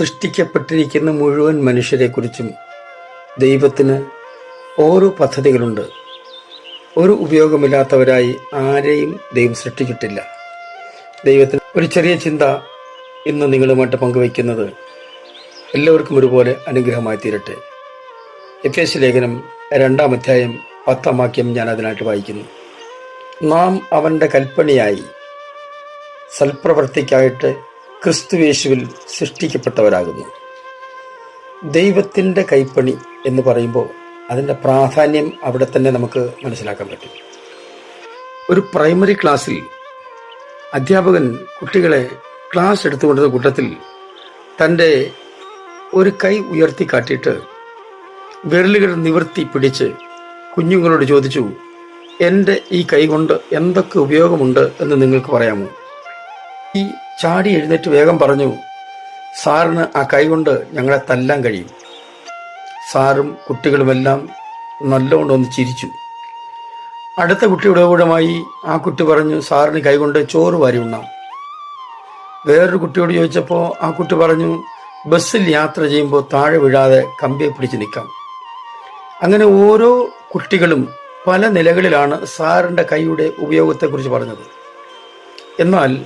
സൃഷ്ടിക്കപ്പെട്ടിരിക്കുന്ന മുഴുവൻ മനുഷ്യരെക്കുറിച്ചും ദൈവത്തിന് ഓരോ പദ്ധതികളുണ്ട്. ഒരു ഉപയോഗമില്ലാത്തവരായി ആരെയും ദൈവം സൃഷ്ടിച്ചിട്ടില്ല. ദൈവത്തിന് ഒരു ചെറിയ ചിന്ത ഇന്ന് നിങ്ങളുമായിട്ട് പങ്കുവയ്ക്കുന്നത് എല്ലാവർക്കും ഒരുപോലെ അനുഗ്രഹമായി തീരട്ടെ. എഫ് എസ് ലേഖനം രണ്ടാം അധ്യായം പത്താം വാക്യം ഞാൻ അതിനായിട്ട് വായിക്കുന്നു. നാം അവന്റെ കൽപ്പനയായി സൽപ്രവർത്തിക്കായിട്ട് ക്രിസ്തുവേശുവിൽ സൃഷ്ടിക്കപ്പെട്ടവരാകുന്നു. ദൈവത്തിന്റെ കൈപ്പണി എന്ന് പറയുമ്പോൾ അതിന്റെ പ്രാധാന്യം അവിടെ തന്നെ നമുക്ക് മനസ്സിലാക്കാൻ പറ്റും. ഒരു പ്രൈമറി ക്ലാസ്സിൽ അധ്യാപകൻ കുട്ടികളെ ക്ലാസ് എടുത്തുകൊണ്ടത് കൂട്ടത്തിൽ തന്റെ ഒരു കൈ ഉയർത്തി കാട്ടിയിട്ട് വിരലുകൾ നിവർത്തി പിടിച്ച് കുഞ്ഞുങ്ങളോട് ചോദിച്ചു എന്റെ ഈ കൈ കൊണ്ട് എന്തൊക്കെ ഉപയോഗമുണ്ട് എന്ന് നിങ്ങൾക്ക് പറയാമോ? ഈ ചാടി എഴുന്നേറ്റ് വേഗം പറഞ്ഞു സാറിന് ആ കൈകൊണ്ട് ഞങ്ങളെ തല്ലാൻ കഴിയും. സാറും കുട്ടികളുമെല്ലാം നല്ലോണം ഒന്ന് ചിരിച്ചു. അടുത്ത കുട്ടിയുടെ കൂടമായി ആ കുട്ടി പറഞ്ഞു സാറിന് കൈകൊണ്ട് ചോറ് വാരി ഉണ്ണാം. വേറൊരു കുട്ടിയോട് ചോദിച്ചപ്പോൾ ആ കുട്ടി പറഞ്ഞു ബസ്സിൽ യാത്ര ചെയ്യുമ്പോൾ താഴെ വീഴാതെ കമ്പിയെ പിടിച്ച് നിൽക്കാം. അങ്ങനെ ഓരോ കുട്ടികളും പല നിലകളിലാണ് സാറിന്റെ കൈയുടെ ഉപയോഗത്തെക്കുറിച്ച് പറഞ്ഞത്. എന്നാൽ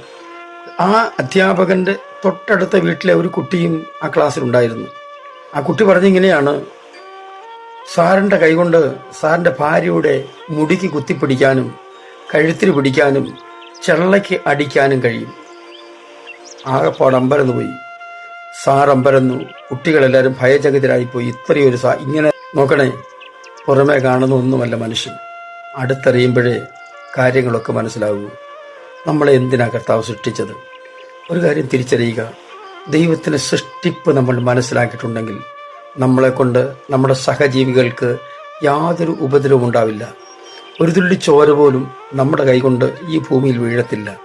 ആ അധ്യാപകന്റെ തൊട്ടടുത്ത വീട്ടിലെ ഒരു കുട്ടിയും ആ ക്ലാസ്സിലുണ്ടായിരുന്നു ആ കുട്ടി പറഞ്ഞിങ്ങനെയാണ് സാറിന്റെ കൈകൊണ്ട് സാറിന്റെ ഭാര്യയുടെ മുടിക്ക് കുത്തിപ്പിടിക്കാനും കഴുത്തിന് പിടിക്കാനും ചെള്ളയ്ക്ക് അടിക്കാനും കഴിയും. ആകെപ്പാട് അമ്പരന്ന് പോയി. സാർ അമ്പരന്നു. കുട്ടികളെല്ലാവരും ഭയചകിതരായിപ്പോയി. ഇത്രയൊരു സാ ഇങ്ങനെ നോക്കണേ പുറമേ കാണുന്ന ഒന്നുമല്ല മനുഷ്യൻ. അടുത്തറിയുമ്പോഴേ കാര്യങ്ങളൊക്കെ മനസ്സിലാകൂ നമ്മളെ എന്തിനാ കർത്താവ് സൃഷ്ടിച്ചത്? ഒരു കാര്യം തിരിച്ചറിയുക. ദൈവത്തിന് സൃഷ്ടിപ്പ് നമ്മൾ മനസ്സിലാക്കിയിട്ടുണ്ടെങ്കിൽ നമ്മളെ കൊണ്ട് നമ്മുടെ സഹജീവികൾക്ക് യാതൊരു ഉപദ്രവം ഉണ്ടാവില്ല. ഒരു തുള്ളി ചോര പോലും നമ്മുടെ കൈകൊണ്ട് ഈ ഭൂമിയിൽ വീഴത്തില്ല.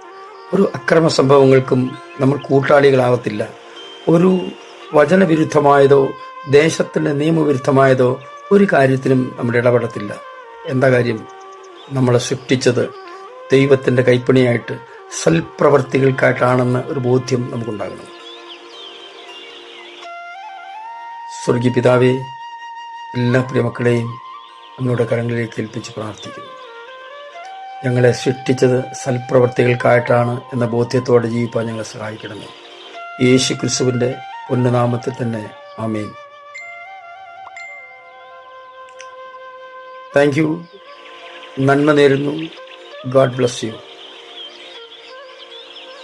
ഒരു അക്രമ സംഭവങ്ങൾക്കും നമ്മൾ കൂട്ടാളികളാവത്തില്ല ഒരു വചനവിരുദ്ധമായതോ ദേശത്തിന്റെ നിയമവിരുദ്ധമായതോ ഒരു കാര്യത്തിനും നമ്മൾ ഇടപെടത്തില്ല. എന്താ കാര്യം? നമ്മളെ സൃഷ്ടിച്ചത് ദൈവത്തിന്റെ കൈപ്പണിയായിട്ട് സൽപ്രവർത്തികൾക്കായിട്ടാണെന്ന് ഒരു ബോധ്യം നമുക്കുണ്ടാകണം. സ്വർഗീയ പിതാവേ എല്ലാ പ്രിയമക്കളെയും അങ്ങയുടെ കരങ്ങളിലേക്ക് ഏൽപ്പിച്ച് പ്രാർത്ഥിക്കുന്നു. ഞങ്ങളെ സൃഷ്ടിച്ചത് സൽപ്രവർത്തികൾക്കായിട്ടാണ് എന്ന ബോധ്യത്തോടെ ജീവിപ്പാൻ ഞങ്ങളെ സഹായിക്കണമേ. യേശു ക്രിസ്തുവിന്റെ പൊന്നുനാമത്തിൽ തന്നെ ആമേൻ. Thank you. നന്മ നേരുന്നു. God bless you.